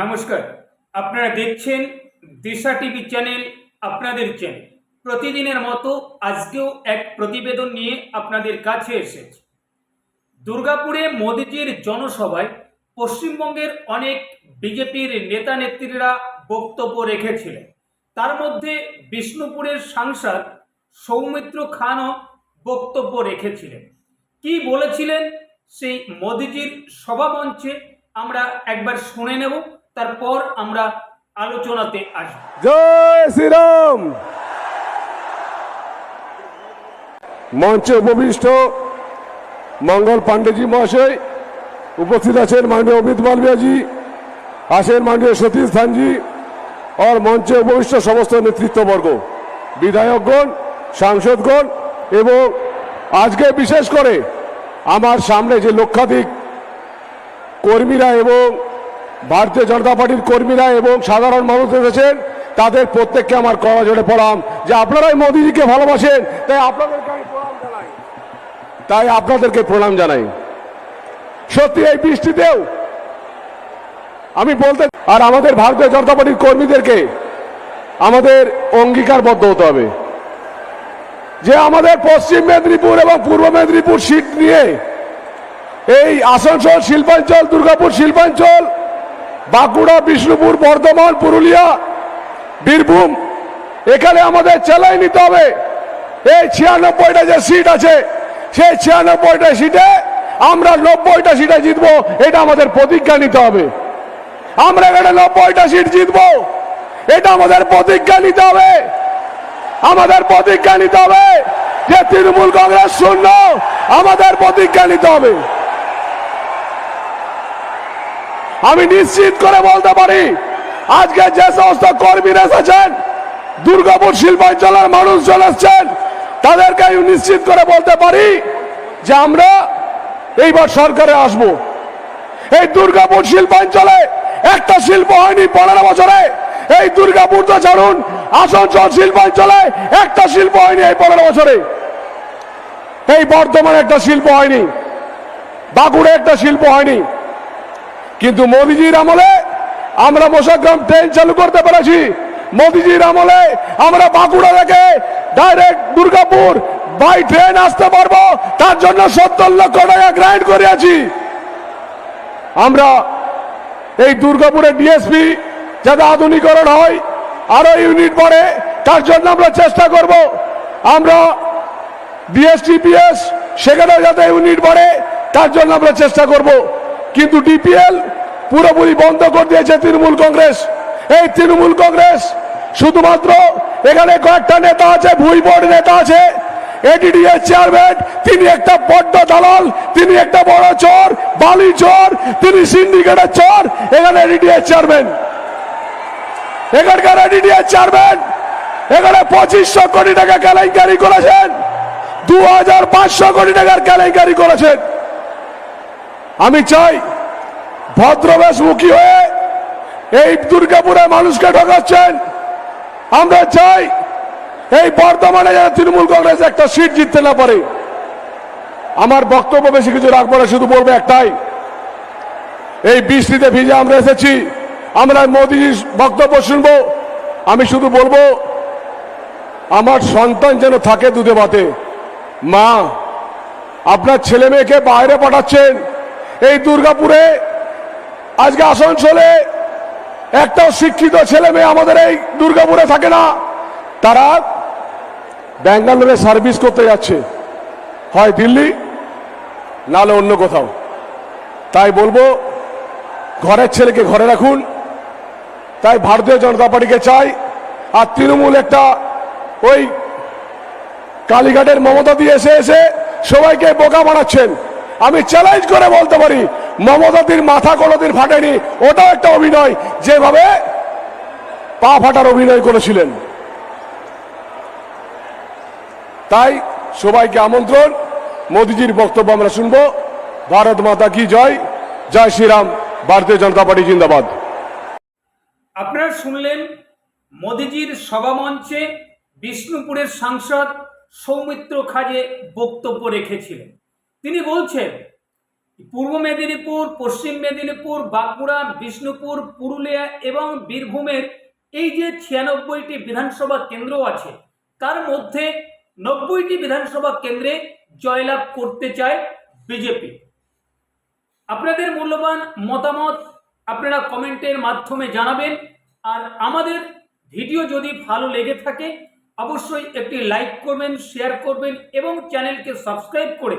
নমস্কার। আপনারা দেখছেন দিশা টিভি চ্যানেল, আপনাদের চ্যানেল। প্রতিদিনের মতো আজকেও এক প্রতিবেদন নিয়ে আপনাদের কাছে এসেছে। দুর্গাপুরে মোদিজির জনসভায় পশ্চিমবঙ্গের অনেক বিজেপির নেতা নেত্রীরা বক্তব্য রেখেছিলেন। তার মধ্যে বিষ্ণুপুরের সাংসদ সৌমিত্র খানও বক্তব্য রেখেছিলেন। কি বলেছিলেন সেই মোদিজির সভামঞ্চে আমরা একবার শুনে নেব। তারপর আমরা আলোচনাতে আসব। জয় শ্রীরাম। মঞ্চে উপবিষ্ট মঙ্গল পান্ডেজি মহাশয় উপস্থিত আছেন মাননীয় অমিত মালভিয়া জি আছেন মাননীয় সতীশ ধানজি, আর মঞ্চে উপবিষ্ট সমস্ত নেতৃত্ববর্গ, বিধায়কগণ, সাংসদগণ এবং আজকে বিশেষ করে আমার সামনে যে লক্ষাধিক কর্মীরা এবং ভারতীয় জনতা পার্টির কর্মীরা এবং সাধারণ মানুষ এসেছেন, তাদের প্রত্যেককে আমার কড়া জোরে পড়াম যে আপনারাই মোদিজিকে ভালোবাসেন, তাই আপনাদেরকে আমি প্রণাম জানাই। তাই আপনাদেরকে প্রণাম জানাই। সত্যি এই বৃষ্টিতেও আমি বলতে আর আমাদের ভারতীয় জনতা পার্টির কর্মীদেরকে আমাদের অঙ্গীকারবদ্ধ হতে হবে। যে আমাদের পশ্চিম মেদিনীপুর এবং পূর্ব মেদিনীপুর সিট নিয়ে এই আসানসোল, শিল্পাঞ্চল, দুর্গাপুর, শিল্পাঞ্চল বাঁকুড়া, বিষ্ণুপুর, বর্ধমান, পুরুলিয়া, বীরভূম, এখানে আমাদের চেলাই নিতে হবে। এই ছিয়ানব্বইটা যে সিট আছে, সেই ছিয়ানব্বইটা সিটে আমরা নব্বইটা সিটে জিতবো, এটা আমাদের প্রতিজ্ঞা নিতে হবে। আমরা এখানে নব্বইটা সিট জিতবো, এটা আমাদের প্রতিজ্ঞা নিতে হবে। আমাদের প্রতিজ্ঞা নিতে হবে যে তৃণমূল কংগ্রেস শূন্য, আমাদের প্রতিজ্ঞা নিতে হবে। আমি নিশ্চিত করে বলতে পারি, আজকে যে সমস্ত কর্মীরা এসেছেন, দুর্গাপুর শিল্পাঞ্চলের মানুষজন এসছেন, তাদেরকে আমি নিশ্চিত করে বলতে পারি যে আমরা এইবার সরকারে আসব। এই দুর্গাপুর শিল্পাঞ্চলে একটা শিল্প হয়নি পনেরো বছরে, এই দুর্গাপুর তো ছাড়ুন, আসানসোল শিল্পাঞ্চলে একটা শিল্প হয়নি এই পনেরো বছরে। এই বর্ধমানে একটা শিল্প হয়নি বাঁকুড়ে একটা শিল্প হয়নি কিন্তু মোদিজির আমলে আমরা মোশাগ্রাম ট্রেন চালু করতে পেরেছি। মোদিজির আমলে আমরা বাঁকুড়া থেকে ডাইরেক্ট দুর্গাপুর বাই ট্রেন আসতে পারব। তার জন্য সত্তর লক্ষ টাকা গ্রাইন্ড করিয়াছি। আমরা এই দুর্গাপুরে ডিএসপি যাতে আধুনিকরণ হয়, আরও ইউনিট পড়ে তার জন্য আমরা চেষ্টা করব। আমরা ডিএসটিপিএস সেখানেও যাতে ইউনিট বাড়ে, তার জন্য আমরা চেষ্টা করব। কিন্তু ডিপিএল পুরোপুরি বন্ধ করে দিয়েছে তৃণমূল কংগ্রেস। এই তৃণমূল কংগ্রেস শুধুমাত্র এখানে কয়েকটা নেতা আছে, ভুই বোর্ড নেতা আছে এডিডিএর চেয়ারম্যান তিনি একটা বড্ড দালাল, তিনি একটা বড় চোর, বালি চোর, তিনি সিন্ডিকেটের চোর, এখানে এডিডিএর চেয়ারম্যান এখানকার এডিডিএর চেয়ারম্যান এখানে পঁচিশশো কোটি টাকা কেলেঙ্কারি করেছেন দু হাজার পাঁচশো কোটি টাকার কেলেঙ্কারি করেছেন। আমি চাই ভদ্রবেশমুখী হয়ে এই দুর্গাপুরে মানুষকে ঠকাচ্ছেন। আমরা চাই এই বর্তমানে যেন তৃণমূল কংগ্রেস একটা সিট জিততে না পারে। আমার বক্তব্য বেশি কিছু রাখব না, শুধু বলব একটাই। এই বৃষ্টিতে ভিজে আমরা এসেছি, আমরা মোদিজির বক্তব্য শুনব, আমি শুধু বলব, আমার সন্তান যেন থাকে দুধে ভাতে। মা, আপনার ছেলে মেয়েকে বাইরে পাঠাচ্ছেন এই দুর্গাপুরে, আজকে আসানসোলে একটাও শিক্ষিত ছেলে মেয়ে আমাদের এই দুর্গাপুরে থাকে না। তারা ব্যাঙ্গালোরে সার্ভিস করতে যাচ্ছে। হয় দিল্লি, নালে অন্য কোথাও। তাই বলব, ঘরের ছেলেকে ঘরে রাখুন। তাই ভারতীয় জনতা পার্টিকে চাই। আর তৃণমূল একটা ওই কালীঘাটের মমতা দিয়ে এসে এসে সবাইকে বোকা বানাচ্ছেন। আমি চ্যালেঞ্জ করে বলতে পারি, মমতাদির মাথা কোনোদিন ফাটেনি, ওটাও একটা অভিনয়, যেভাবে পা ফাটার অভিনয় করেছিলেন। তাই সবাইকে আমন্ত্রণ, মোদিজির বক্তব্য আমরা শুনব। ভারত মাতা কি জয়? জয় শ্রীরাম, ভারতীয় জনতা পার্টি জিন্দাবাদ। আপনারা শুনলেন মোদিজির সভামঞ্চে বিষ্ণুপুরের সাংসদ সৌমিত্র খাজে বক্তব্য রেখেছিলেন। তিনি বলছেন, পূর্ব মেদিনীপুর, পশ্চিম মেদিনীপুর, বাঁকুড়া, বিষ্ণুপুর, পুরুলিয়া এবং বীরভূমের এই যে ছিয়ানব্বইটি বিধানসভা কেন্দ্র আছে, তার মধ্যে নব্বইটি বিধানসভা কেন্দ্রে জয়লাভ করতে চায় বিজেপি। আপনাদের মূল্যবান মতামত আপনারা কমেন্টের মাধ্যমে জানাবেন, আর আমাদের ভিডিও যদি ভালো লেগে থাকে, অবশ্যই একটি লাইক করবেন, শেয়ার করবেন এবং চ্যানেলকে সাবস্ক্রাইব করে